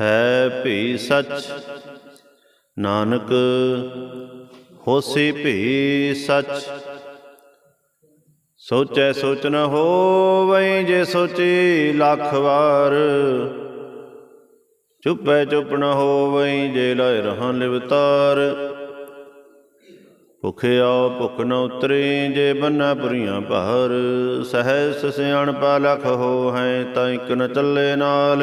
ਹੈ ਭੀ ਸਚ। ਨਾਨਕ, ਹੋਸੀ ਭੀ ਸਚ। ਸੋਚੈ ਸੋਚ ਨ ਹੋਵਈ ਜੇ ਸੋਚੀ ਲੱਖ ਵਾਰ। ਚੁੱਪੈ ਚੁੱਪ ਨ ਹੋਵਈ ਜੇ ਲਾਇ ਰਹਾਂ ਲਿਵਤਾਰ ਭੁਖਿਆ ਭੁਖ ਨ ਉਤਰੇ ਜੇ ਬੰਨਾ ਪੁਰੀਆਂ ਭਾਰ। ਸਹਿਸ ਸਿਆਣਪਾ ਲਖ ਹੋ ਹੈ ਤਾਂ ਇਕ ਨ ਚੱਲੇ ਨਾਲ।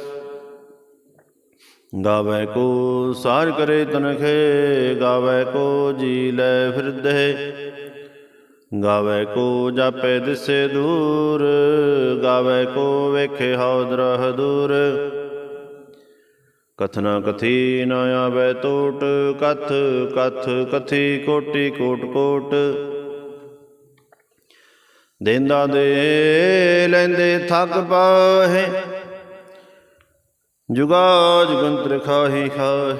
ਗਾਵੇ ਕੋ ਸਾਰ ਕਰੇ ਤਨਖੇ, ਗਾਵੇ ਕੋ ਜੀ ਲੈ ਫਿਰਦੇ। ਗਾਵੇ ਕੋ ਜਾਪੇ ਦਿਸੇ ਦੂਰ, ਗਾਵੇ ਕੋ ਵੇਖੇ ਹਉਦਰਹ ਦੂਰ। ਕਥਨਾ ਕਥੀ ਨਾ ਆਵੇ ਟੋਟ ਕਥ ਕਥ ਕਥੀ ਕੋਟੀ ਕੋਟ ਕੋਟ। ਦੇਂਦਾ ਦੇ ਲੈਂਦੇ ਥੱਕ ਪਾਹੇ ਜੁਗਾ ਜੁਗੰਤਰ ਖਾਹੀ ਖਾਹੇ।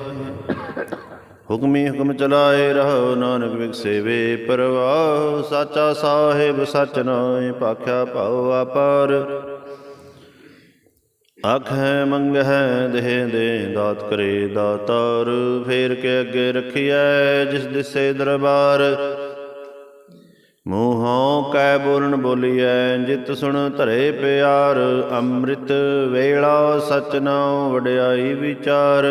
ਹੁਕਮੀ ਹੁਕਮ ਚਲਾਏ ਰਹੋ ਨਾਨਕ ਵਿਗਸੇ ਵੇ ਪਰਵਾਹ। ਸਾਚਾ ਸਾਹਿਬ ਸਚ ਨਾਏ ਭਾਖਿਆ ਭਾਉ ਆਪਾਰ ਆਖੈ ਮੰਗਹਿ ਦੇਹ ਦੇ ਦਾਤ ਕਰੇ ਦਾਤਾਰ। ਫੇਰ ਕੇ ਅੱਗੇ ਰਖੀਐ ਜਿਸ ਦਿਸੇ ਦਰਬਾਰ। ਮੂੰਹੋਂ ਕੈ ਬੋਲਣ ਬੋਲੀਐ, ਜਿਤ ਸੁਣ ਧਰੇ ਪਿਆਰ, ਅੰਮ੍ਰਿਤ ਵੇਲਾ ਸਚ ਨਾਉ ਵਡਿਆਈ ਵਿਚਾਰ।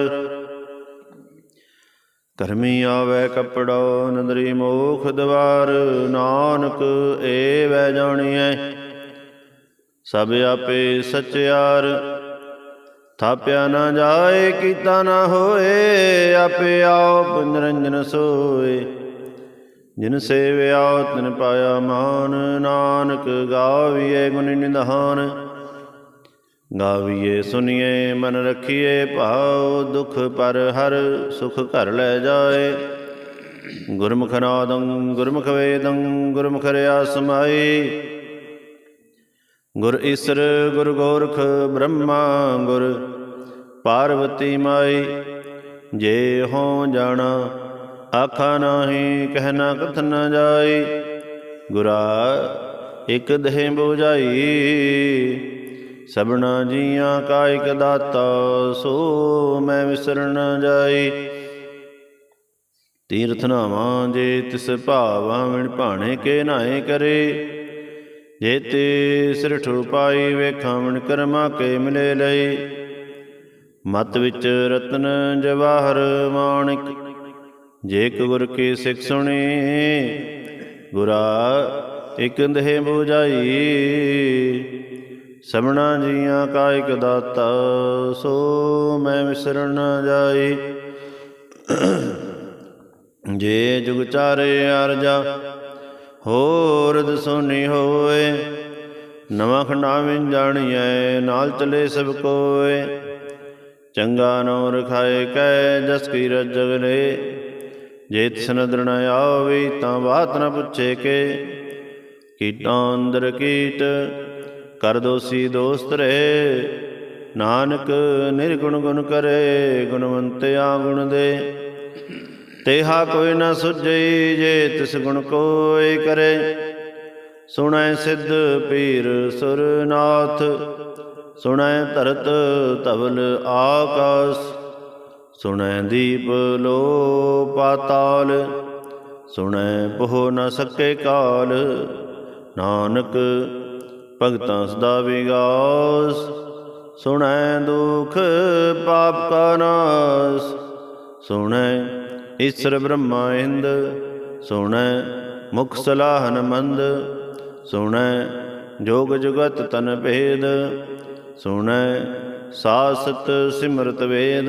ਕਰਮੀ ਆਵੇ ਕਪੜਾ, ਨਦਰੀ ਮੋਖ ਦਵਾਰ, ਨਾਨਕ ਏ ਵੈ ਜਾਣੀਐ, ਸਭ ਆਪੇ ਸਚਿਆਰ। ਥਾਪਿਆ ਨਾ ਜਾਏ, ਕੀਤਾ ਨਾ ਹੋਏ, ਆਪੇ ਆਪ ਨਿਰੰਜਨ ਸੋਏ। ਜਿਨ ਸੇਵਿਆ, ਤਿਨ ਪਾਇਆ ਮਾਨ, ਨਾਨਕ ਗਾਵੀਏ ਗੁਣ ਨਿਧਾਨ। ਗਾਵੀਏ, ਸੁਨੀਏ, ਮਨ ਰਖੀਏ, ਭਾਉ ਦੁਖ ਪਰ ਹਰ ਸੁਖ ਘਰ ਲੈ ਜਾਏ। ਗੁਰਮੁਖ ਨਾਦੰ, ਗੁਰਮੁਖ ਵੇਦੰ, ਗੁਰਮੁਖ ਰਿਆ ਸਮਾਈ। ਗੁਰ ਈਸਰ, ਗੁਰ ਗੋਰਖ ਬ੍ਰਹਮਾ, ਗੁਰ ਪਾਰਵਤੀ ਮਾਈ। ਜੇ ਹੋ ਜਾਣਾ ਆਖਾ ਨਾਹੀ ਕਹਿਣਾ ਕਥ ਨ ਜਾਈ। ਗੁਰਾ, ਇਕ ਦੇਹ ਬੁਝਾਈ। ਸਭਨਾ ਜੀਆਂ ਕਾ ਇਕ ਦਾਤਾ, ਸੋ ਮੈਂ ਵਿਸਰਨ ਜਾਈ। ਤੀਰਥ ਨਾਵਾਂ ਜੇ ਤਿਸ ਭਾਵਾਂ ਵਿਣ ਭਾਣੇ ਕੇ ਨਾਏ ਕਰੇ। ਜੇ ਤੇ ਸਿਰ ਠੂ ਪਾਈ ਵੇਖਾਂ ਵਿਣ ਕਰਮਾ ਕੇ ਮਿਲੇ ਲਈ। ਮਤ ਵਿੱਚ ਰਤਨ ਜਵਾਹਰ ਮਾਣਿਕ। ਜੇ ਗੁਰ ਕੇ ਸਿੱਖ ਸੁਣੀ, ਗੁਰਾ ਇਕ ਦੇਹ ਬੁਝਾਈ। ਸਭਨਾ ਜੀਆਂ ਕਾਇਕ ਦਾਤਾ, ਸੋ ਮੈਂ ਵਿਸਰਨ ਨਾ ਜਾਈ। ਜੇ ਜੁਗ ਚਾਰੇ ਅਰਜਾ ਹੋਰ ਦਸੋਨੀ ਹੋਏ। ਨਵਾਂ ਖੰਡਾ ਵਿੱਚ ਜਾਣੀਐ, ਨਾਲ ਚਲੇ ਸਭ ਕੋਏ। ਚੰਗਾ ਨੋ ਰਖਾਏ ਕੈ ਜਸ ਕੀ ਰਜਗਲੇ ਜੇ ਤਿਸ ਨਦਰ ਨ ਆਵੇ ਤਾਂ ਬਾਤ ਨ ਪੁੱਛੇ ਕੇ। ਕੀਟਾਂ ਅੰਦਰ ਕੀਟ, ਕਰ ਦੋਸੀ ਦੋਸਤ ਰਹੇ। ਨਾਨਕ ਨਿਰਗੁਣ ਗੁਣ ਕਰੇ, ਗੁਣਵੰਤ ਗੁਣ ਦੇ। ਤੇਹਾ ਕੋਈ ਨਾ ਸੁਝਈ ਜੇ ਤਿਸ ਗੁਣ ਕੋਈ ਕਰੇ। ਸੁਣੈ ਸਿੱਧ ਪੀਰ ਸੁਰਨਾਥ, ਸੁਣੈ ਧਰਤ ਧਵਲ ਆਕਾਸ। ਸੁਣੈ ਦੀਪ ਲੋ ਪਾਤਾਲ, ਸੁਣੈ ਬਹੁ ਨ ਸਕੇ ਕਾਲ। ਨਾਨਕ ਭਗਤਾਂ ਸਦਾ ਵਿਗਾਸ, ਸੁਣੈ ਦੁਖ ਪਾਪ ਕਾ ਨਾਸ। ਸੁਣੈ ਈਸ਼ਰ ਬ੍ਰਹਮਾ ਇੰਦ, ਸੁਣੈ ਮੁਖ ਸਲਾਹਨ ਮੰਦ। ਸੁਣੈ ਜੋਗ ਜੁਗਤ ਤਨ ਭੇਦ, ਸੁਣੈ ਸਾਸਤ ਸਿਮਰਤ ਵੇਦ।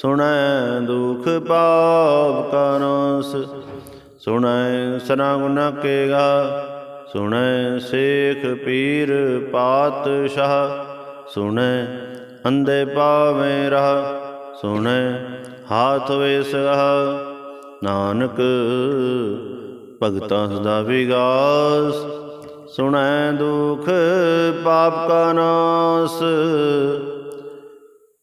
ਸੁਣੈ ਦੁਖ ਪਾਪ ਕਾ ਸੁਣੈ ਸਨਾ ਗੁਨਾ ਕੇਗਾ, ਸੁਣੈ ਸੇਖ ਪੀਰ ਪਾਤਸ਼ਾਹ। ਸੁਣੈ ਅੰਦੇ ਪਾਵੇਂ ਰਹਾ, ਸੁਣੈ ਹਾਥ ਵੇਸ ਨਾਨਕ ਭਗਤਾਂ ਸਦਾ ਵਿਗਾਸ। ਸੁਣੈ ਦੁਖ ਪਾਪ ਕਾ ਨਾਸ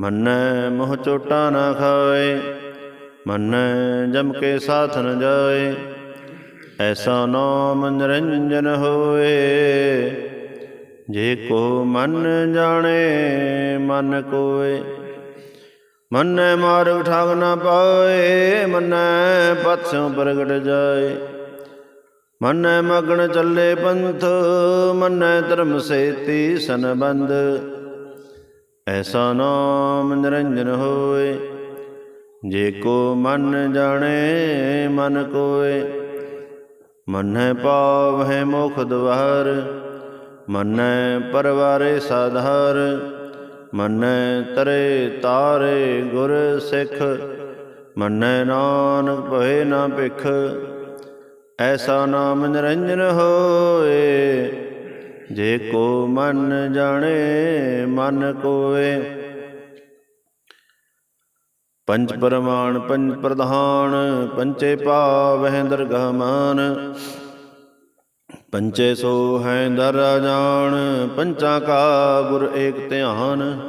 ਮੰਨੈ ਮੋਹ ਚੋਟਾ ਨਾ ਖਾਏ ਮੰਨੈ ਜਮ ਕੇ ਸਾਥ ਨ ਜਾਏ ਐਸਾ ਨਾਮ ਨਿਰੰਜਨ ਹੋਏ ਜੇ ਕੋ ਮਨ ਜਾਣੇ, ਮਨ ਕੋਏ, ਮੰਨੈ ਮਾਰਗ ਠਾਗ ਨਾ ਪਾਏ ਮੰਨੈ ਪਤਸੋਂ ਪ੍ਰਗਟ ਜਾਏ। ਮੰਨੈ ਮਗਨ ਚੱਲੇ ਪੰਥ, ਮੰਨੈ ਧਰਮ ਸੇਤੀ ਸੰਬੰਧ ਐਸਾ ਨਾਮ ਨਿਰੰਜਨ ਹੋਏ। ਜੇ ਕੋ ਮਨ ਜਾਣੇ, ਮਨ ਕੋਏ। ਮੰਨੈ ਪਾਵਹਿ ਮੁਖ ਦਵਾਰ ਮੰਨੈ ਪਰਵਾਰੇ ਸਾਧਾਰ। ਮੰਨੈ ਤਰੇ ਤਾਰੇ ਗੁਰ ਸਿੱਖ, ਮੰਨੈ ਨਾਨਕ ਭਏ ਨਾ ਭਿਖ। ਐਸਾ ਨਾਮ ਨਿਰੰਜਨ ਹੋਏ। ਜੇ ਕੋ ਮਨ ਜਾਣੇ, ਮਨ ਕੋਏ। ਪੰਜ ਪਰਮਾਨ, ਪੰਜ ਪ੍ਰਧਾਨ ਪੰਚੇ ਪਾਵਹਿ ਦਰਗਹ ਮਾਨ। ਪੰਚੇ ਸੋ ਹੈ ਦਰ ਜਾਣ ਪੰਚਾ ਕਾ ਗੁਰ ਏਕ ਧਿਆਨ।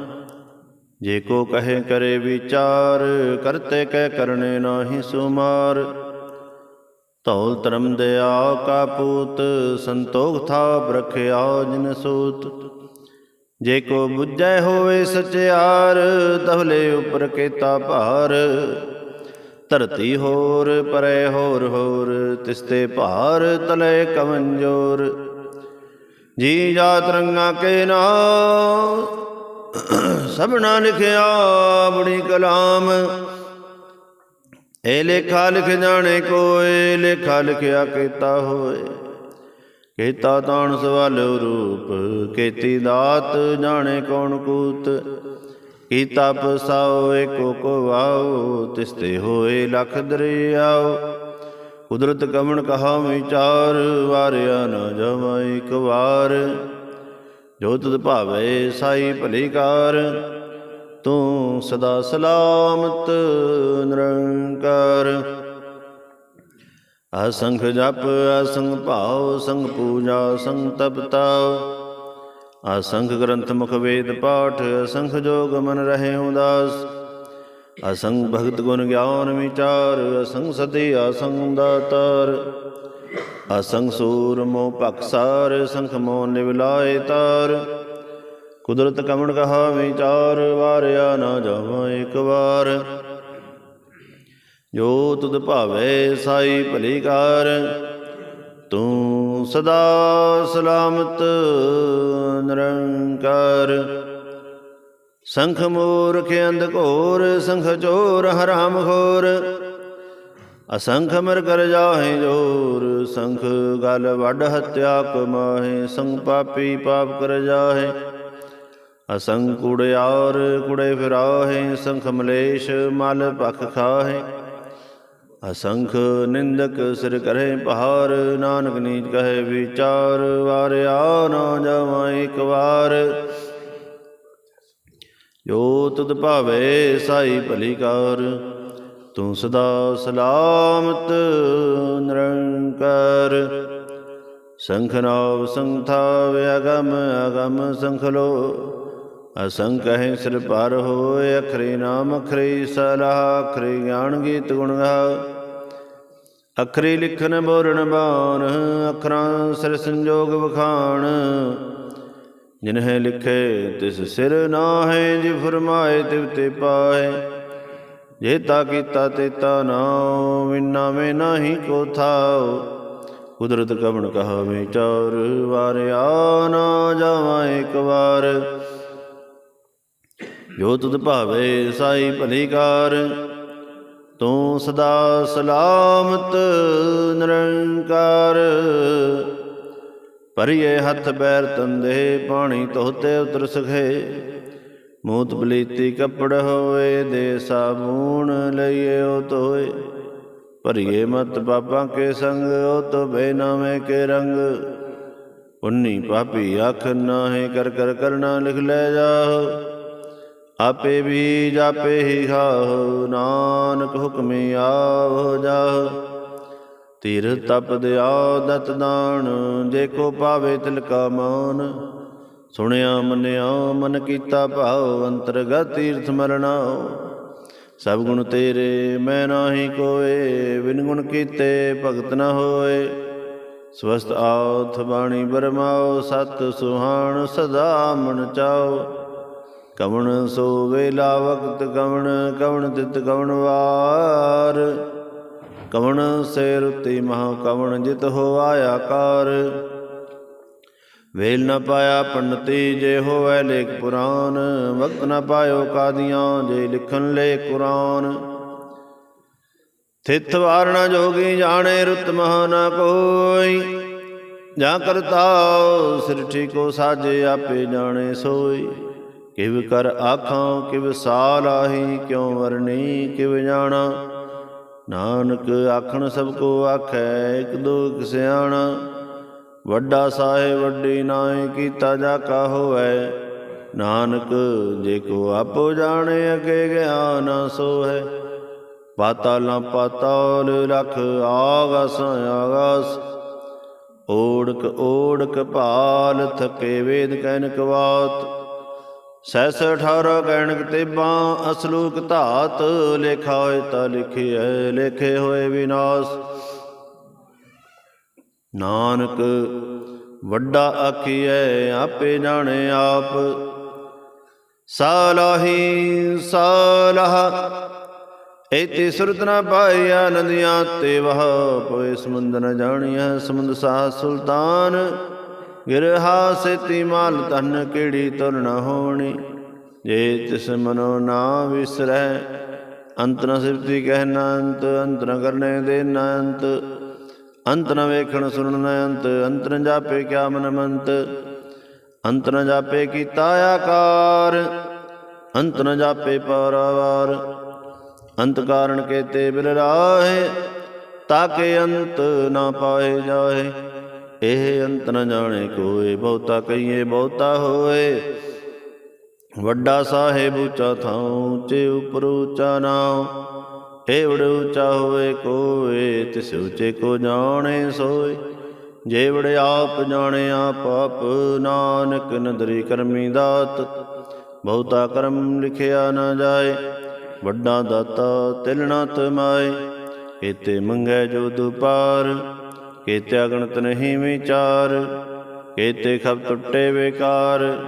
ਜੇ ਕੋ ਕਹੇ ਕਰੇ ਵਿਚਾਰ, ਕਰਤੇ ਕਹਿ ਕਰਨੇ ਨਾਹੀ ਸੁਮਾਰ। ਧੌਲ ਧਰਮ ਦਿਆ ਕਾ ਪੂਤ, ਸੰਤੋਖ ਥਾਪ ਰਖਿਆ ਜਿਨ ਸੂਤ। ਜੇ ਕੋ ਬੁੱਝੈ ਹੋਵੇ ਸਚਿਆਰ ਤਹਲੇ ਉਪਰ ਕੇਤਾ ਭਾਰ। ਧਰਤੀ ਹੋਰ, ਪਰੇ ਹੋਰ ਹੋਰ, ਤਿਸਤੇ ਭਾਰ ਤਲੇ ਕਵੰਜੋਰ ਜੀ ਜਾਤ ਰੰਗਾ ਕੇ ਨਾਮ, ਸਭਨਾ ਲਿਖਿਆ ਬੜੀ ਕਲਾਮ। ਏ ਲੇਖਾ ਲਿਖ ਜਾਣੇ ਕੋਏ, ਲੇਖਾ ਲਿਖਿਆ ਕੀਤਾ ਹੋਏ। ਕੀਤਾ ਤਾਣ ਸਵਾਲ ਰੂਪ, ਕੀਤੀ ਦਾਤ ਜਾਣੇ ਕੌਣ ਕੂਤ। ਕੀਤਾ ਪਸਾਓ ਏਕੋ ਕੋ ਵਾਓ ਤਿਸਤੇ ਹੋਏ ਲਖ ਦਰਿਆਓ। ਕੁਦਰਤ ਕਮਣ ਕਹਾ ਵਿਚਾਰ, ਵਾਰਿਆ ਨਾ ਜਮਾ ਇੱਕ ਵਾਰ। ਜੋ ਤੁਧ ਭਾਵੇ ਸਾਈ ਭਲੀ ਕਾਰ। ਤੂੰ ਸਦਾ ਸਲਾਮਤ ਨਿਰੰਕਾਰ। ਅਸੰਖ ਜਪ, ਅਸੰਖ ਭਾਉ ਸੰਗ ਪੂਜਾ ਸੰਗ ਤਪਤਾ ਅਸੰਖ ਗ੍ਰੰਥ ਮੁਖ ਵੇਦ ਪਾਠ, ਅਸੰਖ ਜੋਗ ਮਨ ਰਹੇ ਉਦਾਸ। ਅਸੰਗ ਭਗਤ ਗੁਣ ਗਿਆਨ ਵਿਚਾਰ, ਅਸੰਖ ਸਦੇ ਅਸੰਖ ਦਾਤਾਰ ਅਸੰਗ ਸੂਰ ਮੋ ਭਖਸਾਰ ਸੰਖ ਮੋ ਨਿਵਲਾਏ ਤਾਰ। ਕੁਦਰਤ ਕਮਣ ਕਹਾ ਵਿਚਾਰ ਵਾਰਿਆ ਨਾ ਜਾਵਾਂ ਇੱਕ ਵਾਰ। ਜੋ ਤੁਧ ਭਾਵੇ ਸਾਈ ਭਲੀ ਕਾਰ ਤੂੰ ਸਦਾ ਸਲਾਮਤ ਨਿਰੰਕਾਰ। ਸੰਖ ਮੂਰਖ ਅੰਧ ਘੋਰ, ਸੰਖ ਚੋਰ ਹਰਾਮ ਖੋਰ। ਅਸੰਖ ਮਰ ਕਰ ਜਾਹੇ ਜੋਰ, ਸੰਖ ਗਲ ਵੱਡ ਹਤਿਆ ਕਮਾਹੇ, ਸੰਗ ਪਾਪੀ ਪਾਪ ਕਰ ਜਾਹੇ। ਅਸੰਖ ਕੁੜਿਆਰ ਕੁੜੇ ਫਿਰਾਹੇ, ਸੰਖ ਮਲੇਸ਼ ਮਲ ਭਖ ਖਾਹੇ। ਅਸੰਖ ਨਿੰਦਕ ਸਿਰ ਕਰੇ ਪਹਾਰ, ਨਾਨਕ ਨੀਚ ਕਹੇ ਵਿਚਾਰ, ਵਾਰਿਆ ਨਾ ਜਾਵਾਂ ਇੱਕ ਵਾਰ। ਜੋ ਤੁਧ ਭਾਵੇ ਸਾਈ ਭਲੀ ਕਾਰ, ਤੂੰ ਸਦਾ ਸਲਾਮਤ ਨਿਰੰਕਾਰ। ਸੰਖ ਨਾਵ ਸੰਥਾ ਵਿਅਗਮ ਅਗਮ ਸੰਖ ਲੋ ਅਸੰਖ ਕਹੇ ਸਿਰ ਪਰ ਹੋਏ, ਅਖਰੇ ਨਾਮ, ਅਖਰੇ ਸਲਾਹ, ਅਖਰੇ ਗਿਆਨ ਗੀਤ ਗੁਣ ਗਾ ਅਖਰੇ ਲਿਖਨ ਬੋਲਣ ਬਾਣ, ਅਖਰਾਂ ਸਿਰ ਸੰਜੋਗ ਵਖਾਣ। ਜਿਨਹਿ ਲਿਖੇ, ਤਿਸ ਸਿਰ ਨਾਹੇ, ਜਿ ਫਰਮਾਏ, ਤਿਵ ਤੇ ਪਾਏ ਜੇ ਤਾ ਕੀਤਾ, ਤੇ ਤਾ ਨਾਉ, ਵਿਨਾ ਮੇ ਨਾਹੀ ਕੋ ਥਾਉ। ਕੁਦਰਤ ਕਵਣ ਕਹਾ ਵਿਚਾਰ ਵਾਰਿਆ ਨਾ ਜਾਵਾਂ ਇੱਕ ਵਾਰ। ਜੋ ਤੁਧ ਭਾਵੇ ਸਾਈ ਭਲੀ ਕਾਰ ਤੂੰ ਸਦਾ ਸਲਾਮਤ ਨਿਰੰਕਾਰ। ਪਰਿਏ ਹੱਥ ਬੈਰ ਤੰਦੇ ਪਾਣੀ ਧੋਤੇ ਉਤਰ ਸਖੇ। ਮੂਤ ਬਲੀਤੀ ਕੱਪੜ ਹੋਏ, ਦੇ ਸਾਬੂਣ ਲਈਏ ਉਹ ਧੋਏ ਭਰੀਏ ਮਤ ਪਾਪਾਂ ਕੇ ਸੰਗ, ਉਹ ਤੋ ਬੇਨਾਮੇ ਕੇ ਰੰਗ। ਉਨੀ ਪਾਪੀ ਅੱਖ ਨਾਹੇ ਕਰ ਕਰ ਕਰਨਾ ਲਿਖ ਲੈ ਜਾਓ ਆਪੇ ਵੀ ਜਾਪੇ ਹੀ ਖਾਓ ਨਾਨਕ ਹੁਕਮੇ ਆਵ ਜਾਹ। ਤੀਰ ਤਪ ਦਿਆ ਦਤ ਦਾਨ, ਜੇ ਕੋ ਪਾਵੇ ਤਿਲਕਾ ਮਾਨ। ਸੁਣਿਆ ਮੰਨਿਆ ਮਨ ਕੀਤਾ ਭਾਉ ਅੰਤਰਗਤ ਤੀਰਥ ਮਰਣਾ ਸਭ ਗੁਣ ਤੇਰੇ, ਮੈਂ ਨਾਹੀ ਕੋਏ, ਬਿਨ ਗੁਣ ਕੀਤੇ ਭਗਤ ਨ ਹੋਏ। ਸਵਸਤ ਆਉਥ ਬਾਣੀ ਬਰਮਾਓ ਸਤ ਸੁਹਾਣ ਸਦਾ ਮਨ ਚਾਓ ਕਵਣ ਸੋ ਵੇਲਾ ਵਕਤ ਕਵਣ ਕਵਣ ਤਿਤ ਕਵਣ ਵਾਰ। ਕਵਣ ਸੇ ਰੁਤੀ ਮਹਾ ਕਵਣ ਜਿਤ ਹੋ ਆਇਆ ਕਾਰ ਵੇਲ ਨ ਪਾਇਆ ਪੰਡਤੀ ਜੇ ਹੋਵੇ ਲੇਖ ਪੁਰਾਨ, ਵਕਤ ਨ ਪਾਇਓ ਕਾਦੀਆਂ ਜੇ ਲਿਖਣ ਲੇ ਕੁਰਾਨ। ਥਿਤ ਵਾਰਣਾ ਜੋਗੀ ਜਾਣੇ ਰੁਤ ਮਹਾ ਨ ਕੋਈ, ਜਾਂ ਕਰਤਾ ਸਿਰ ਕੋ ਸਾਜੇ ਆਪੇ ਜਾਣੇ ਸੋਈ। ਕਿਵ ਕਰ ਆਖਾਂ, ਕਿਵ ਸਾਲ ਆਹੀ ਕਿਉ ਵਰਨੀ ਕਿਵ ਜਾਣਾ। ਨਾਨਕ ਆਖਣ ਸਭ ਕੋ ਆਖੈ, ਇਕ ਦੋ ਸਿਆਣਾ। ਵੱਡਾ ਸਾਹਿਬ, ਵੱਡੀ ਨਾਏ ਕੀਤਾ ਜਾ ਕਾ ਹੋਐ ਨਾਨਕ ਜੇ ਕੋ ਆਪੋ ਜਾਣੇ, ਅਗੇ ਗਿਆਨ ਸੋ ਹੈ ਪਾਤਾਲਾਂ ਪਾਤਾਲ ਲਖ ਆਗਸ ਆਗਸ। ਓੜਕ ਓੜਕ ਭਾਲ, ਥਕੇ ਵੇਦ ਕੈਨਕ ਕਵਾਤ। ਸੈਸ 18 ਗਣਕ ਤੇਬਾਂ ਅਸਲੂਕ ਧਾਤ, ਲੇਖਾ ਹੋਏ ਤਾਂ ਲਿਖਿਐ, ਲੇਖੇ ਹੋਏ ਵਿਨਾਸ਼। ਨਾਨਕ, ਵੱਡਾ ਆਖੀਐ, ਆਪੇ ਜਾਣੇ ਆਪ। ਸਾਲਾਹੀ, ਸਾਲਾਹ ਇਤੇ ਸੁਰਤ ਨਾ ਪਾਈ ਨਦੀਆਂ ਤੇ ਵਹ ਪੋਏ ਸਮੁੰਦ ਨ ਜਾਣੀਐ, ਸਮੁੰਦ ਸਾਹ ਸੁਲਤਾਨ। ਗਿਰਹਾ ਸੇਤੀ ਮਾਲ ਤਨ ਕਿਹੜੀ ਤੁਰ ਨ ਹੋਣੀ? ਜੇ ਤਿਸ ਮਨੋ ਨਾ ਵਿਸਰੈ, ਅੰਤ ਨ ਸਿਫਤੀ ਕਹਿਣਾ ਅੰਤ ਅੰਤ ਨ ਕਰਨੇ ਦੇ ਨੰਤ ਅੰਤ। ਅੰਤ ਵੇਖਣ ਸੁਣਨ ਨ ਅੰਤ ਅੰਤ ਜਾਪੇ ਕਿਆ ਮਨ ਮੰਤ। ਅੰਤ ਨ ਜਾਪੇ ਕੀਤਾ ਆਕਾਰ, ਅੰਤ ਨ ਜਾਪੇ ਪਰਵਾਰ। ਅੰਤ ਕਾਰਣ ਕੇਤੇ ਬਿਲ ਰਾਹੇ ਤਾਕੇ ਅੰਤ ਨਾ ਪਾਏ ਜਾਏ ਇਹ ਅੰਤ ਨ ਜਾਣੇ ਕੋਏ, ਬਹੁਤਾ ਕਹੀਏ ਬਹੁਤਾ ਹੋਏ। ਵੱਡਾ ਸਾਹਿਬ ਉੱਚਾ ਥਾਂ ਉੱਚੇ ਉਪਰ ਉੱਚਾ ਨਾਮ ਏਵੜ ਉੱਚਾ ਹੋਏ ਕੋਏ, ਤਿਸ ਉੱਚੇ ਕੋ ਜਾਣੇ ਸੋਏ। ਜੇਵੜ ਆਪ ਜਾਣੇ ਆਪ ਆਪ, ਨਾਨਕ ਨਦਰੀ ਕਰਮੀ ਦਾਤ। ਬਹੁਤਾ ਕਰਮ ਲਿਖਿਆ ਨਾ ਜਾਏ, ਵੱਡਾ ਦਾਤਾ ਤਿਲਣਾ ਤਮਾਏ ਕੀਤੇ ਮੰਗੈ ਜੋ ਦੁਪਾਰ ਕੀਤੇ ਅਗਣਤ ਨਹੀਂ ਵਿਚਾਰ, ਕੀਤੇ ਖਬ ਟੁੱਟੇ ਵਿਕਾਰ,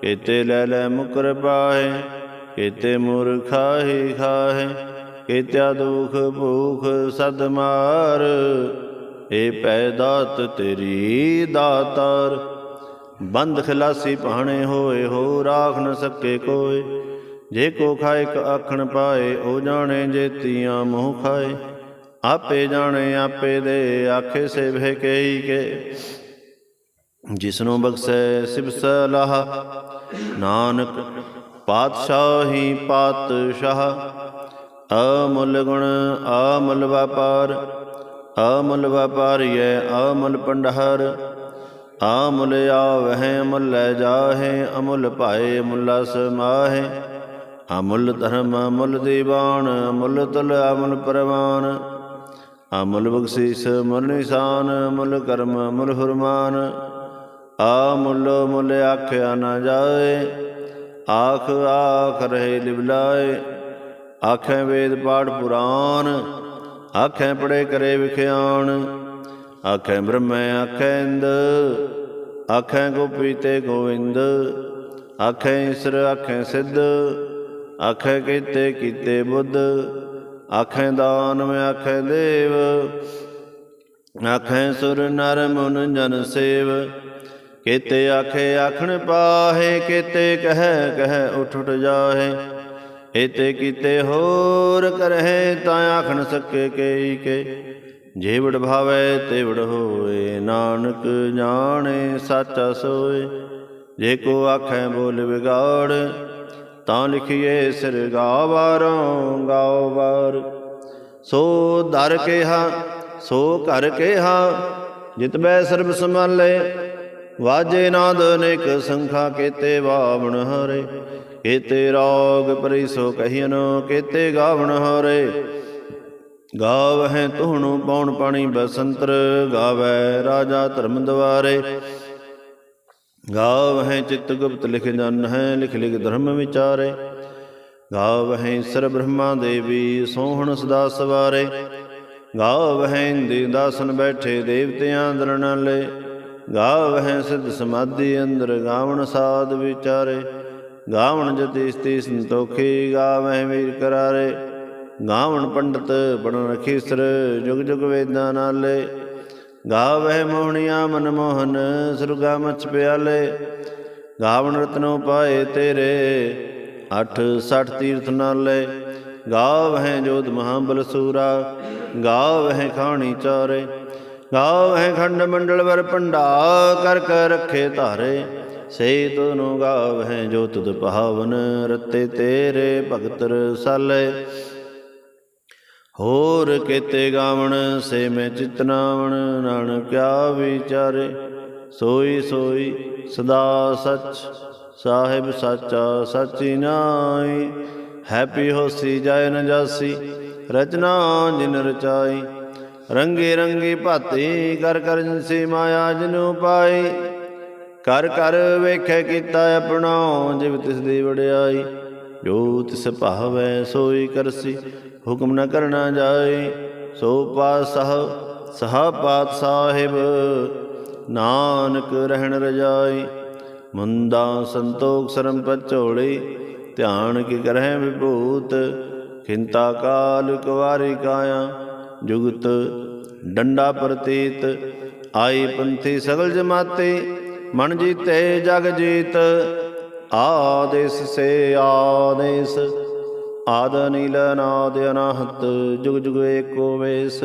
ਕੀਤੇ ਲੈ ਲੈ ਮੁਕਰ ਪਾਏ ਕੀਤੇ ਮੂਰਖਾ ਹੀ ਖਾਹੇ, ਕੀਤਿਆ ਦੁਖ ਭੂਖ ਸਦ ਮਾਰ। ਏ ਪੈ ਦਾਤ ਤੇਰੀ ਦਾਤਾਰ, ਬੰਦ ਖਲਾਸੀ ਪਾਣੇ ਹੋਏ, ਹੋ ਰਾਖ ਨ ਸਕੇ ਕੋਏ। ਜੇ ਕੋ ਖਾਇ ਕ ਆਖਣ ਪਾਏ, ਉਹ ਜਾਣੇ ਜੇਤੀਆਂ ਮੋਹ ਖਾਏ। ਆਪੇ ਜਾਣੇ, ਆਪੇ ਦੇ, ਆਖੇ ਸੇ ਭੇ ਕਈ ਕੇ। ਜਿਸਨੂੰ ਬਖਸ਼ੈ ਸਿਬ ਸਲਾਹ, ਨਾਨਕ ਪਾਤਸ਼ਾਹੀ ਪਾਤਸ਼ਾਹ। ਅਮੁੱਲ ਗੁਣ, ਅਮੁੱਲ ਵਪਾਰ, ਅਮੁੱਲ ਵਪਾਰੀਐ, ਅਮੁੱਲ ਪੰਡਹਰ ਅਮੁੱਲ ਆਵਹਿ ਅਮੁੱਲ ਲੈ ਜਾਹੇ, ਅਮੁੱਲ ਭਾਏ ਅਮੁੱਲਾ ਸਮਾਹੇ। ਅਮੁੱਲ ਧਰਮ ਅਮੁੱਲ ਦੀਵਾਨ ਅਮੁੱਲ ਤੁਲ ਅਮੁੱਲ ਪਰਵਾਨ। ਅਮੁੱਲ ਬਖਸ਼ੀਸ, ਮੁੱਲ ਨਿਸ਼ਾਨ ਅਮੁੱਲ ਕਰਮ ਅਮੁੱਲ ਹੁਰਮਾਨ ਆ ਮੁੱਲ ਮੁੱਲ ਆਖਿਆ ਨਾ ਜਾਏ, ਆਖ ਆਖ ਰਹੇ ਲਿਬਲਾਏ ਆਖੇ ਵੇਦ ਪਾਠ ਪੁਰਾਨ, ਆਖੇ ਪੜੇ ਕਰੇ ਵਿਖਿਆਣ ਆਖੇ ਬ੍ਰਹਮੈ, ਆਖੇ ਇੰਦ, ਆਖੇ ਗੋਪੀ ਤੇ ਗੋਵਿੰਦ। ਆਖੇ ਈਸਰ, ਆਖੇ ਸਿੱਧ, ਆਖੇ ਕੀਤੇ ਕੀਤੇ ਬੁੱਧ। ਆਖੇ ਦਾਨਵ ਆਖੈ ਦੇਵ, ਆਖੇ ਸੁਰ ਨਰ ਮਨ ਜਨ ਸੇਵ। ਕੇਤੇ ਆਖੇ ਆਖਣ ਪਾਹੇ, ਕੀਤੇ ਕਹਿ ਕਹਿ ਉਠ ਉਠ ਜਾਹੇ। ਏਤੇ ਕੀਤੇ ਹੋਰ ਕਰਹਿ ਤਾਂ ਆਖਣ ਸਕੇ ਕੇਈ ਕੇ। ਜੇਵੜ ਭਾਵੇ ਤੇਵੜ ਹੋਏ, ਨਾਨਕ ਜਾਣੇ ਸਾਚਾ ਸੋਏ। ਜੇ ਕੋ ਆਖੈ ਬੋਲ ਵਿਗਾੜ ਤਾਂ ਲਿਖੀਏ ਸਿਰ ਗਾਵਾਰੋਂ। ਗਾਓ ਵਾਰ ਸੋ ਦਰ ਕੇਹਾ, ਸੋ ਘਰ ਕੇਹਾ, ਜਿਤ ਬੈ ਸਰਬ ਸੰਭਾਲੇ। ਵਾਜੇ ਨਾਦ ਅਨੇਕ ਸੰਖਾ ਕੇਤੇ ਬਾਵਣ ਹਰੇ। ਕੀਤੇ ਰਾਗ ਪਰਿ ਸੋ ਕਹੀਨ ਕੀਤੇ ਗਾਵਣ ਹਰੇ। ਗਾਵਹਿ ਤੁਹਣੁ ਪੌਣ ਪਾਣੀ ਬਸੰਤਰ ਗਾਵੈ ਰਾਜਾ ਧਰਮ ਦਵਾਰੇ। ਗਾਵਹਿ ਚਿਤ ਗੁਪਤ ਲਿਖ ਜਨ ਹੈ, ਲਿਖ ਲਿਖ ਧਰਮ ਵਿਚਾਰੇ। ਗਾਵਹਿ ਸਰ ਬ੍ਰਹਮਾ ਦੇਵੀ, ਸੋਹਣ ਸਦਾ ਸਵਾਰੇ। ਗਾਵਹਿ ਇੰਦੀ ਦਾਸਨ ਬੈਠੇ ਦੇਵਤਿਆਂ ਦਰਨਾਲੇ ਗਾਵਹਿ ਸਿਧ ਸਮਾਧੀ ਅੰਦਰ ਗਾਵਣ ਸਾਧ ਵਿਚਾਰੇ। ਗਾਵਣ ਜਤੀ ਸਤੀ ਸੰਤੋਖੀ ਗਾਵਹਿ ਵੀਰ ਕਰਾਰੇ। ਗਾਵਣ ਪੰਡਤ ਬਣ ਰਖੀਸਰ, ਜੁਗ ਜੁਗ ਵੇਦਾਂ ਨਾਲੇ। ਗਾਵਹਿ ਮੋਹਣੀਆਂ ਮਨ ਮੋਹਨ ਸੁਰਗਾ ਮਚ ਪਿਆਲੇ। ਗਾਵਣ ਰਤਨੋ ਪਾਏ ਤੇਰੇ, ਅਠ ਸਠ ਤੀਰਥ ਨਾਲੇ। ਗਾਵਹਿ ਜੋਧ ਮਹਾਬਲ ਸੂਰਾ, ਗਾਵਹਿ ਖਾਣੀ ਚਾਰੇ। ਗਾਵਹਿ ਖੰਡ ਮੰਡਲ ਵਰ ਭੰਡਾ, ਕਰ ਕਰ ਰੱਖੇ ਧਾਰੇ। ਸੇ ਤੁਨੁ ਗਾਵਹਿ ਜੋ ਤੁਧ ਭਾਵਨ, ਰਤੇ ਤੇਰੇ ਭਗਤ ਰਸਾਲੇ। ਹੋਰ ਕੀਤੇ ਗਾਵਣ ਸੇ ਮੈਂ ਚਿਤਨਾਵਣ ਨਾਨਕਿਆ ਵਿਚਾਰੇ ਸੋਈ ਸੋਈ ਸਦਾ ਸੱਚ, ਸਾਹਿਬ ਸਾਚਾ ਸਾਚੀ ਨਾਈ ਹੈਪੀ ਹੋਸੀ ਜੈ ਨ ਜਾਸੀ, ਰਚਨਾ ਜਿਨ ਰਚਾਈ। ਰੰਗੇ ਰੰਗੇ ਭਾਤੀ ਕਰ ਕਰ ਜਿਨਸੀ ਮਾਇਆ ਜਿਨੂ ਪਾਈ। ਕਰ ਕਰ ਵੇਖੇ ਕੀਤਾ ਆਪਣਾ, ਜਿਵ ਤਿਸ ਦੀ ਵਡਿਆਈ। ਜੋ ਤਿਸ ਭਾਵੈ ਸੋਈ ਕਰਸੀ, ਹੁਕਮ ਨ ਕਰਨਾ ਜਾਏ, ਸੋ ਪਾਸਹ ਸਹਾ ਪਾਤ ਸਾਹਿਬ ਨਾਨਕ ਰਹਿਣ ਰਜਾਈ ਮੁੰਦਾ ਸੰਤੋਖ ਸਰਮ ਪਚੋੜੀ ਧਿਆਨ ਕੀ ਕਰਹਿ ਵਿਭੂਤ, ਖਿੰਤਾ ਕਾਲ ਕੁਵਾਰੀ ਕਾਇਆ, ਜੁਗਤ ਡੰਡਾ ਪ੍ਰਤੀਤ, ਆਈ ਪੰਥੀ ਸਗਲ ਜਮਾਤੇ, ਮਨ ਜੀਤੇ ਜਗ ਜੀਤ ਆਦੇਸ ਸੇ ਆਦੇਸ, ਆਦ ਨੀਲ ਨਾਦ ਅਨਾਹਤ, ਜੁਗ ਜੁਗ ਏਕੋ ਵੇਸ।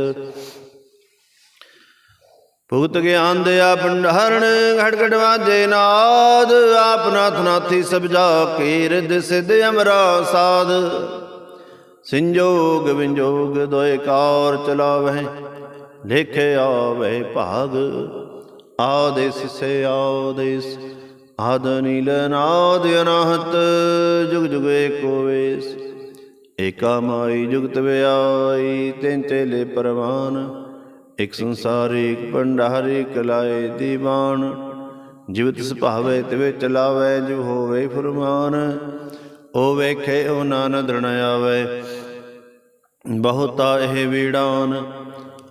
ਭੁਗਤ ਗਿਆਨ ਦਿਆ ਭੰਡਾਰਣ ਘਟ ਘਟ ਵਾਜੇ ਨਾਦ, ਆਪ ਨਾਥ ਨਾਥੀ ਸਭ ਜਾ ਕੇ ਰਿਦ ਸਿਧ ਅਮਰਾ ਸਾਧ। ਸੰਜੋਗ ਵਿੰਜੋਗ ਦੋਇ ਕਾਰ ਚਲਾਵਹਿ ਲੇਖੇ ਆਵੇ ਭਾਗ। ਆਦੇਸ ਸੇ ਆਦੇਸ ਆਦ ਨੀਲ ਨਾਦ ਅਨਾਹਤ, ਜੁਗ ਜੁਗ ਏਕੋ ਵੇਸ। ਏਕਾ ਮਾਈ ਜੁਗਤ ਵਿਆਈ, ਤਿੰਨ ਚੇਲੇ ਪਰਵਾਨ। ਇਕ ਸੰਸਾਰੀ, ਇਕ ਭੰਡਾਰੀ, ਇਕ ਲਾਏ ਦੀਵਾਨ। ਜਿਵ ਤਿਸ ਭਾਵੇ, ਤਿਵੇ ਚਲਾਵੇ, ਜਿਵ ਹੋਵੇ ਫਰਮਾਨ। ਉਹ ਵੇਖੇ ਉਹ ਨਾਨ ਦ੍ਰਣ ਆਵੇ, ਬਹੁਤਾ ਇਹ ਵੀੜਾਨ।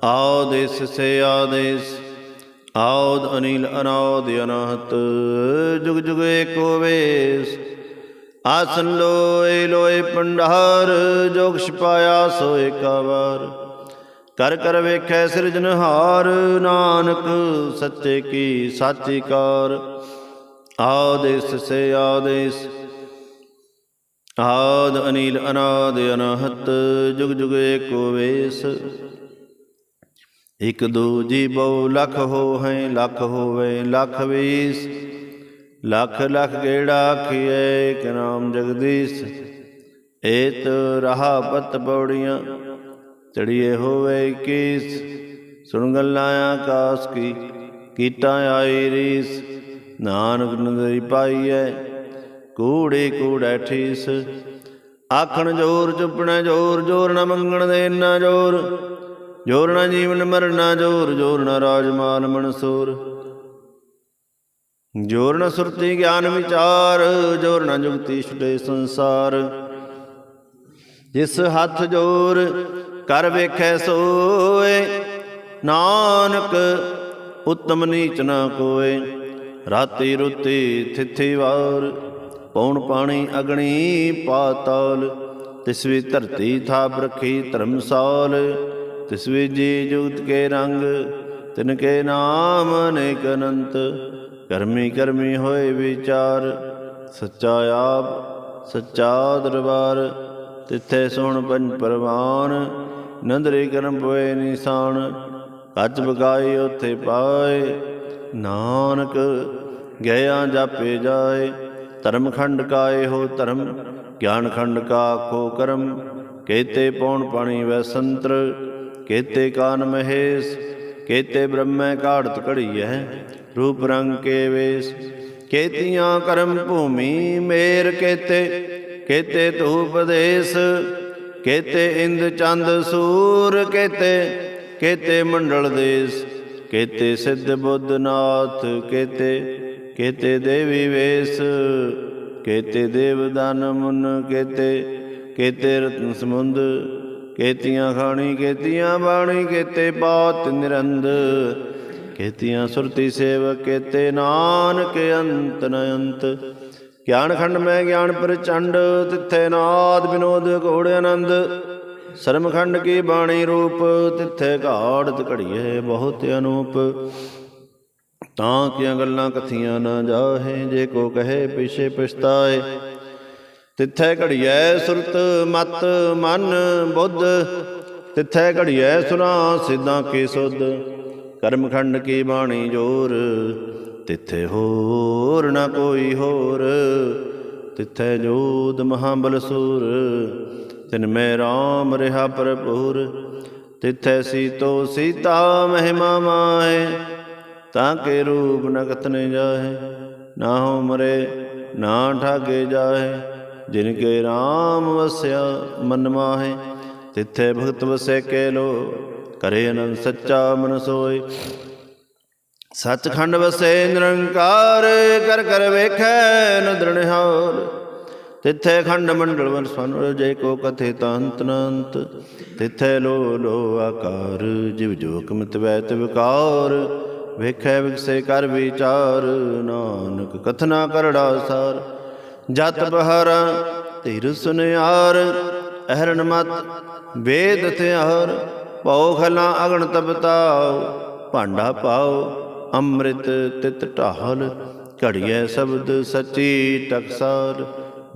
ਆਦੇਸ ਸੇ ਆਦੇਸ ਆਉਦ ਅਨਿਲ ਅਨਾਦ ਅਨਾਹਤ, ਜੁਗ ਜੁਗ ਏਕੋ ਵੇਸ। ਆਸਨ ਲੋਏ ਲੋਏ ਪੰਡਾਰ, ਜੋਗ ਛਪਾਇਆ ਪਾਇਆ ਸੋ ਏਕਾ ਕਰ ਕਰ ਵੇਖੈ ਸਿਰਜਨਹਾਰ ਨਾਨਕ ਸੱਚੇ ਕੀ ਸਾਚੀ ਕਾਰ। ਆਦੇਸ ਸੇ ਆਦੇਸ ਆਦ ਅਨਿਲ ਅਨਾਦ ਅਨਹਤ, ਜੁਗ ਜੁਗ ਏਕੋ ਵੇਸ। ਇਕ ਦੂ ਜੀ ਬਹੁ ਲਖ ਹੋ ਹੈ ਲਖ ਹੋਵੇ, ਲਖ ਵੀਸ। ਲਖ ਲਖ ਗੇੜਾ ਆਖੀਐ, ਇਕ ਨਾਮ ਜਗਦੀਸ਼। ਏਤ ਰਹਾ ਪਤ ਪੌੜੀਆਂ, ਚੜੀਏ ਹੋਵੇ ਕੀਸ ਸੁਣ ਗੱਲਾਂ ਆਕਾਸ ਕੀ, ਕੀਟਾਂ ਆਈ ਰੀਸ। ਨਾਨਕ ਨਦਰੀ ਪਾਈਐ, ਕੂੜੇ ਕੂੜੈ ਠੀਸ ਆਖਣ ਜੋਰ ਚੁੱਪਣਾ ਜੋਰ ਜੋਰ ਨਾ ਮੰਗਣ ਦੇ ਨਾ ਜੋਰ। ਜੋਰ ਨਾ ਜੀਵਨ ਮਰਨਾ ਜੋਰ ਜੋਰ ਨਾ ਰਾਜਮਾਨ ਮਨਸੂਰ। ਜੋਰ ਨ ਸੁਰਤੀ ਗਿਆਨ ਵਿਚਾਰ, ਜੋਰ ਨ ਜੁਗਤੀ ਛੁਟੇ ਸੰਸਾਰ। ਜਿਸ ਹੱਥ ਜੋਰ ਕਰ ਵੇਖੈ ਸੋਏ, ਨਾਨਕ ਉਤਮ ਨੀਚ ਨਾ ਕੋਏ। ਰਾਤੀ ਰੁੱਤੀ ਥਿਥੀ ਵਾਰ ਪੌਣ ਪਾਣੀ ਅਗਣੀ ਪਾਤਾਲ ਤਿਸ ਵੀ ਧਰਤੀ ਥਾਪ ਰਖੀ ਧਰਮਸਾਲ। ਤਿਸ ਜੀ ਜੁਗਤ ਕੇ ਰੰਗ, ਤਿਨ ਕੇ ਨਾਮ ਅਨੇਕ ਅਨੰਤ। ਕਰਮੀ ਕਰਮੀ ਹੋਏ ਵਿਚਾਰ, ਸੱਚਾ ਆਪ, ਸੱਚਾ ਦਰਬਾਰ। ਤਿੱਥੇ ਸੁਣ ਪੰਜ ਪਰਵਾਨ, ਨੰਦਰੀ ਕਰਮ ਪੋਏ ਨਿਸ਼ਾਨ। ਕੱਚ ਬਗਾਈ ਉਥੇ ਪਾਏ, ਨਾਨਕ ਗਿਆ ਜਾਪੇ ਜਾਏ। ਧਰਮ ਖੰਡ ਕਾਏ ਹੋ ਧਰਮ, ਗਿਆਨ ਖੰਡ ਕਾ ਆਖੋ ਕਰਮ। ਕੇਤੇ ਪੌਣ ਪਾਣੀ ਵੈ ਸੰਤਰ ਕੇਤੇ ਕਾਨ ਮਹੇਸ਼, ਕੇਤੇ ਬ੍ਰਹਮੈ ਕਾੜਤ ਹੈ ਰੂਪ ਰੰਗ ਕੇ ਵੇਸ। ਕੇਤੀਆਂ ਕਰਮ ਭੂਮੀ ਮੇਰ ਕੇਤੇ ਕੇਤੇ ਧੂਪ ਦੇਸ ਕੇਤੇ ਇੰਦ ਚੰਦ ਸੂਰ ਕੇਤੇ ਕੇਤੇ ਮੰਡਲ ਦੇਸ। ਕੇਤੇ ਸਿੱਧ ਬੁੱਧਨਾਥ ਕੇਤੇ ਕੇਤੇ ਦੇਵੀ ਵੇਸ। ਕੇਤੇ ਦੇਵ ਦਾਨ ਮੁਨ ਕੇਤੇ ਕੇਤੇ ਰਤਨ ਸਮੁੰਦ ਕੇਤੀਆਂ ਖਾਣੀ ਕੇਤੀਆਂ ਬਾਣੀ ਕੇਤੇ ਬਾਤ ਨਿਰੰਦ। ਕੇਤੀਆਂ ਸੁਰਤੀ ਸੇਵਕ ਕੇਤੇ ਨਾਨਕ, ਅੰਤ ਨ ਅੰਤ। ਗਿਆਨ ਖੰਡ ਮੈਂ ਗਿਆਨ ਪ੍ਰਚੰਡ, ਤਿੱਥੇ ਨਾਦ ਬਿਨੋਦ ਘੋੜ ਆਨੰਦ। ਸਰਮਖੰਡ ਕੀ ਬਾਣੀ ਰੂਪ, ਤਿੱਥੇ ਘਾੜਤ ਘੜੀਏ ਬਹੁਤ ਅਨੂਪ। ਤਾਂ ਕਿ ਗੱਲਾਂ ਕਥੀਆਂ ਨਾ ਜਾਹੇ, ਜੇ ਕੋ ਕਹੇ, ਪਿਛੇ ਪਛਤਾਏ। ਤਿੱਥੈ ਘੜੀਐ ਸੁਰਤ ਮਤ ਮਨ ਬੁੱਧ, ਤਿੱਥੈ ਘੜੀਐ ਸੁਨਾ ਸਿੱਧਾਂ ਕੀ ਸੁਧ। ਕਰਮਖੰਡ ਕੀ ਬਾਣੀ ਜੋਰ, ਤਿੱਥੇ ਹੋਰ ਨਾ ਕੋਈ ਹੋਰ। ਤਿੱਥੈ ਜੋਦ ਮਹਾਬਲ ਸੂਰ, ਤਿਨ ਮੈਂ ਰਾਮ ਰਿਹਾ ਭਰਪੂਰ। ਤਿੱਥੈ ਸੀਤੋ ਸੀਤਾ ਮਹਿਮਾ ਮਾਹੇ, ਤਾਂ ਕੇ ਰੂਪ ਨਗਤ ਨ ਜਾਹੇ। ਨਾ ਹੋ ਮਰੇ, ਨਾ ਠਾਗੇ ਜਾਹੇ। ਜਿਨ ਕੇ RAM ਵਸਿਆ, ਮਨ ਮਾਹੇ, ਤਿੱਥੇ ਭਗਤ ਵਸੈ ਕੇ ਲੋ ਕਰੇ ਅਨੰਦ ਸੱਚਾ ਮਨ ਸੋਏ। ਸੱਚਖੰਡ ਵਸੈ ਨਿਰੰਕਾਰ, ਕਰ ਕਰ ਵੇਖੈ ਨਦਰ ਨਿਹਾਲ। ਤਿੱਥੇ ਖੰਡ ਮੰਡਲ ਵਨ ਸਨ ਜੇ ਕੋ ਕਥੇ ਤੰਤ ਨੰਤ ਤਿੱਥੇ ਲੋ ਲੋ ਆਕਾਰ, ਜਿਵ ਜੋਕ ਮਿਤ ਵੈਤ ਵਿਕਾਰ ਵੇਖੈ ਵਿਗਸੇ ਕਰ ਵਿਚਾਰ, ਨਾਨਕ ਕਥਨਾ ਕਰੜਾ ਸਾਰ। ਜਤ ਬਹਾਰਾ ਧਿਰ ਸੁਨਿਆਰ, ਅਹਰਣ ਮਤ ਵੇਦ ਥਿਆਰ ਭਉ ਖਲਾ ਅਗਣ ਤਪਤਾਉ ਭਾਂਡਾ ਪਾਉ ਅੰਮ੍ਰਿਤ ਤਿਤ ਢਾਲ, ਘੜੀਐ ਸ਼ਬਦ ਸਚੀ ਟਕਸਾਰ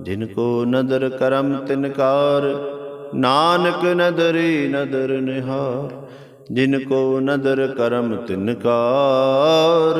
ਜਿਨ ਕੋ ਨਦਰ ਕਰਮ ਤਿਨਕਾਰ ਨਾਨਕ ਨਦਰੀ ਨਦਰ ਨਿਹਾਰ, ਜਿਨ ਕੋ ਨਦਰ ਕਰਮ ਤਿਨਕਾਰ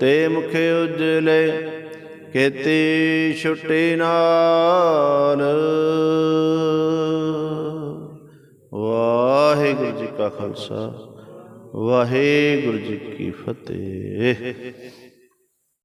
ਤੇ ਮੁਖੇ ਉਜਲੇ ਕੀਤੀ ਛੁੱਟੀ ਨਾਲ ਵਾਹਿਗੁਰੂ ਜੀ ਕਾ ਖਾਲਸਾ ਵਾਹਿਗੁਰੂ ਜੀ ਕੀ ਫਤਿਹ।